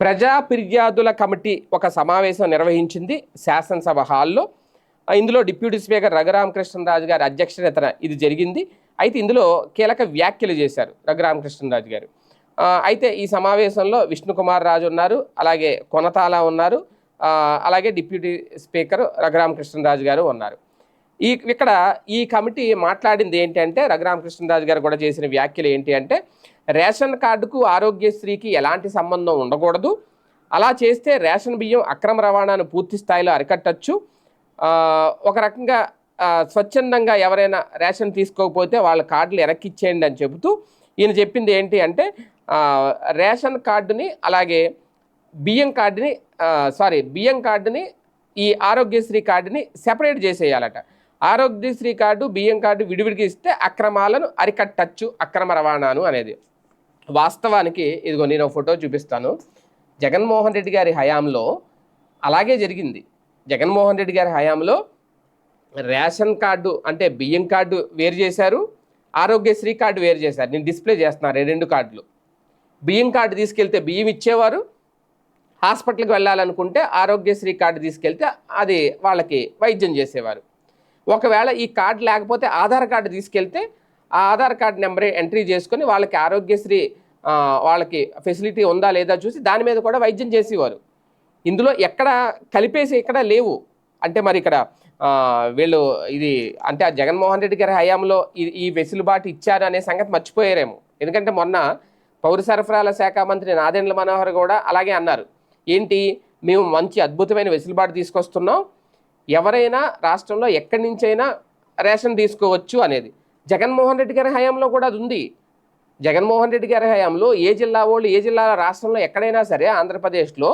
ప్రజా ఫిర్యాదుల కమిటీ ఒక సమావేశం నిర్వహించింది శాసనసభ హాల్లో. ఇందులో డిప్యూటీ స్పీకర్ రఘురామకృష్ణరాజు గారి అధ్యక్షతన ఇది జరిగింది. అయితే ఇందులో కీలక వ్యాఖ్యలు చేశారు రఘురామకృష్ణరాజు గారు. అయితే ఈ సమావేశంలో విష్ణుకుమార్ రాజు ఉన్నారు అలాగే కొనతాల ఉన్నారు అలాగే డిప్యూటీ స్పీకర్ రఘురామకృష్ణరాజు గారు ఉన్నారు. ఈ ఇక్కడ ఈ కమిటీ మాట్లాడింది ఏంటంటే రఘురామకృష్ణరాజు గారు కూడా చేసిన వ్యాఖ్యలు ఏంటి అంటే రేషన్ కార్డుకు ఆరోగ్యశ్రీకి ఎలాంటి సంబంధం ఉండకూడదు. అలా చేస్తే రేషన్ బియ్యం అక్రమ రవాణాను పూర్తి స్థాయిలో అరికట్టచ్చు. ఒక రకంగా స్వచ్ఛందంగా ఎవరైనా రేషన్ తీసుకోకపోతే వాళ్ళ కార్డులు వెనక్కిచ్చేయండి అని చెబుతూ ఈయన చెప్పింది ఏంటి అంటే రేషన్ కార్డుని అలాగే బియ్యం కార్డుని సారీ బియ్యం కార్డుని ఈ ఆరోగ్యశ్రీ కార్డుని సెపరేట్ చేసేయాలట. ఆరోగ్యశ్రీ కార్డు బియ్యం కార్డు విడివిడిగా ఇస్తే అక్రమాలను అరికట్టచ్చు అక్రమ రవాణాను అనేది. వాస్తవానికి ఇదిగో నేను ఫోటో చూపిస్తాను. జగన్మోహన్ రెడ్డి గారి హయాంలో అలాగే జరిగింది. జగన్మోహన్ రెడ్డి గారి హయాంలో రేషన్ కార్డు అంటే బియ్యం కార్డు వేరు చేశారు ఆరోగ్యశ్రీ కార్డు వేరు చేశారు. నేను డిస్ప్లే చేస్తున్నాను రెండు కార్డులు. బియ్యం కార్డు తీసుకెళ్తే బియ్యం ఇచ్చేవారు హాస్పిటల్కి వెళ్ళాలనుకుంటే ఆరోగ్యశ్రీ కార్డు తీసుకెళ్తే అది వాళ్ళకి వైద్యం చేసేవారు. ఒకవేళ ఈ కార్డు లేకపోతే ఆధార్ కార్డు తీసుకెళ్తే ఆ ఆధార్ కార్డు నెంబర్ ఎంట్రీ చేసుకొని వాళ్ళకి ఆరోగ్యశ్రీ వాళ్ళకి ఫెసిలిటీ ఉందా లేదా చూసి దాని మీద కూడా వైద్యం చేసేవారు. ఇందులో ఎక్కడ కలిపేసి ఇక్కడ లేవు. అంటే మరి ఇక్కడ వీళ్ళు ఇది అంటే ఆ జగన్మోహన్ రెడ్డి గారి హయాంలో ఈ- ఈ వెసులుబాటు ఇచ్చారు అనే సంగతి మర్చిపోయారేమో. ఎందుకంటే మొన్న పౌర సరఫరాల శాఖ మంత్రి నాదెండ్ల మనోహర్ కూడా అలాగే అన్నారు. ఏంటి? మేము మంచి అద్భుతమైన వెసులుబాటు తీసుకొస్తున్నాం. ఎవరైనా రాష్ట్రంలో ఎక్కడి నుంచైనా రేషన్ తీసుకోవచ్చు అనేది. జగన్మోహన్ రెడ్డి గారి హయాంలో కూడా అది ఉంది. జగన్మోహన్ రెడ్డి గారి హయాంలో ఏ జిల్లా వాళ్ళు ఏ జిల్లా రాష్ట్రంలో ఎక్కడైనా సరే ఆంధ్రప్రదేశ్లో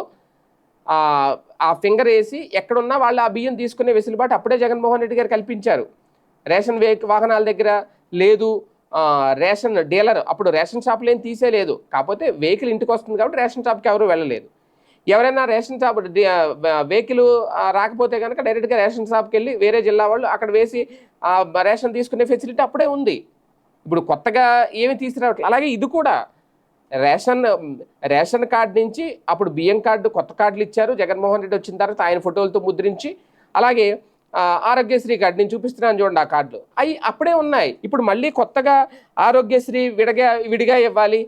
ఆ ఫింగర్ వేసి ఎక్కడున్నా వాళ్ళు ఆ బియ్యం తీసుకునే వెసులుబాటు అప్పుడే జగన్మోహన్ రెడ్డి గారు కల్పించారు. రేషన్ వే వాహనాల దగ్గర లేదు. రేషన్ డీలర్ అప్పుడు రేషన్ షాప్లు ఏం తీసేయలేదు కాకపోతే వెహికల్ ఇంటికి వస్తుంది కాబట్టి రేషన్ షాప్కి ఎవరు వెళ్ళలేదు. ఎవరైనా రేషన్ షాప్ వెహికల్ రాకపోతే కనుక డైరెక్ట్గా రేషన్ షాప్కి వెళ్ళి వేరే జిల్లా వాళ్ళు అక్కడ వేసి రేషన్ తీసుకునే ఫెసిలిటీ అప్పుడే ఉంది. ఇప్పుడు కొత్తగా ఏమి తీసుకురావట్లేదు అలాగే ఇది కూడా. రేషన్ రేషన్ కార్డు నుంచి అప్పుడు బియ్యం కార్డు కొత్త కార్డులు ఇచ్చారు. జగన్మోహన్ రెడ్డి వచ్చిన తర్వాత ఆయన ఫోటోలతో ముద్రించి అలాగే ఆరోగ్యశ్రీ కార్డు నేను చూపిస్తున్నాను చూడండి ఆ కార్డులు. అవి అప్పుడే ఉన్నాయి. ఇప్పుడు మళ్ళీ కొత్తగా ఆరోగ్యశ్రీ విడిగా విడిగా ఇవ్వాలి.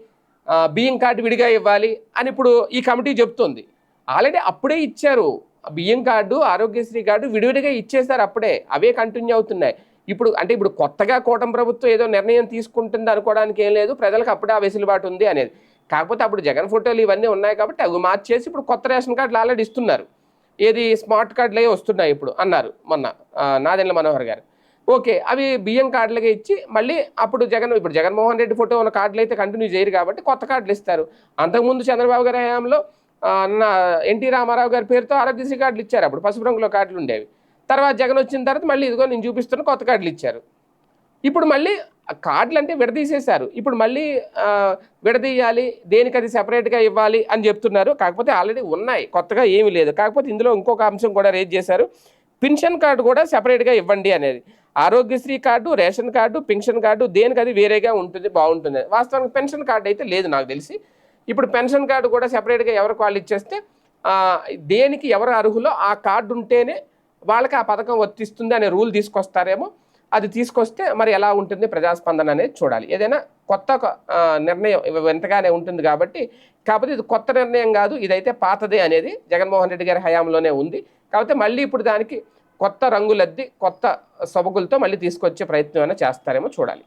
బియ్యం కార్డు విడిగా ఇవ్వాలి అని ఇప్పుడు ఈ కమిటీ చెప్తుంది. ఆల్రెడీ అప్పుడే ఇచ్చారు. బియ్యం కార్డు ఆరోగ్యశ్రీ కార్డు విడివిడిగా ఇచ్చేసారు అప్పుడే. అవే కంటిన్యూ అవుతున్నాయి. ఇప్పుడు అంటే ఇప్పుడు కొత్తగా కూటమి ప్రభుత్వం ఏదో నిర్ణయం తీసుకుంటుంది అనుకోవడానికి ఏం లేదు. ప్రజలకు అప్పుడే ఆ వెసులుబాటు ఉంది అనేది. కాకపోతే అప్పుడు జగన్ ఫోటోలు ఇవన్నీ ఉన్నాయి కాబట్టి అవి మార్చేసి ఇప్పుడు కొత్త రేషన్ కార్డులు ఆల్రెడీ ఇస్తున్నారు. ఏది స్మార్ట్ కార్డులే వస్తున్నాయి ఇప్పుడు అన్నారు మొన్న నాదెండ్ల మనోహర్ గారు. ఓకే అవి బియ్యం కార్డులుగా ఇచ్చి మళ్ళీ అప్పుడు జగన్ ఇప్పుడు జగన్మోహన్ రెడ్డి ఫోటో ఉన్న కార్డులు అయితే కంటిన్యూ చేయరు కాబట్టి కొత్త కార్డులు ఇస్తారు. అంతకుముందు చంద్రబాబు గారి హయాంలో నా ఎన్టీ రామారావు గారి పేరుతో ఆరోగ్యశ్రీ కార్డులు ఇచ్చారు. అప్పుడు పసుపు రంగులో కార్డులు ఉండేవి. తర్వాత జగన్ వచ్చిన తర్వాత మళ్ళీ ఇదిగో నేను చూపిస్తున్న కొత్త కార్డులు ఇచ్చారు. ఇప్పుడు మళ్ళీ ఆ కార్డులు అంటే విడదీసేశారు. ఇప్పుడు మళ్ళీ విడదీయాలి దేనికి అది సెపరేట్గా ఇవ్వాలి అని చెప్తున్నారు. కాకపోతే ఆల్రెడీ ఉన్నాయి. కొత్తగా ఏమీ లేదు. కాకపోతే ఇందులో ఇంకొక అంశం కూడా రేజ్ చేశారు. పెన్షన్ కార్డు కూడా సెపరేట్గా ఇవ్వండి అనేది. Aarogyasri card ration card pension card దేనికి అది వేరేగా ఉంటుంది బాగుంటుంది. వాస్తవానికి పెన్షన్ కార్డు అయితే లేదు నాకు తెలిసి. ఇప్పుడు పెన్షన్ కార్డు కూడా సెపరేట్గా ఎవరికి వాళ్ళు ఇచ్చేస్తే దేనికి ఎవరు అర్హులో ఆ కార్డు ఉంటేనే వాళ్ళకి ఆ పథకం వర్తిస్తుంది అనే రూల్ తీసుకొస్తారేమో. అది తీసుకొస్తే మరి ఎలా ఉంటుంది ప్రజాస్పందన అనేది చూడాలి. ఏదైనా కొత్త ఒక, నిర్ణయం ఎంతగానే ఉంటుంది కాబట్టి కాకపోతే ఇది కొత్త నిర్ణయం కాదు ఇదైతే పాతదే అనేది జగన్మోహన్ రెడ్డి గారి హయాంలోనే ఉంది. కాకపోతే మళ్ళీ ఇప్పుడు దానికి కొత్త రంగులద్ది కొత్త సొబగులతో మళ్ళీ తీసుకొచ్చే ప్రయత్నం అయినా చేస్తారేమో చూడాలి.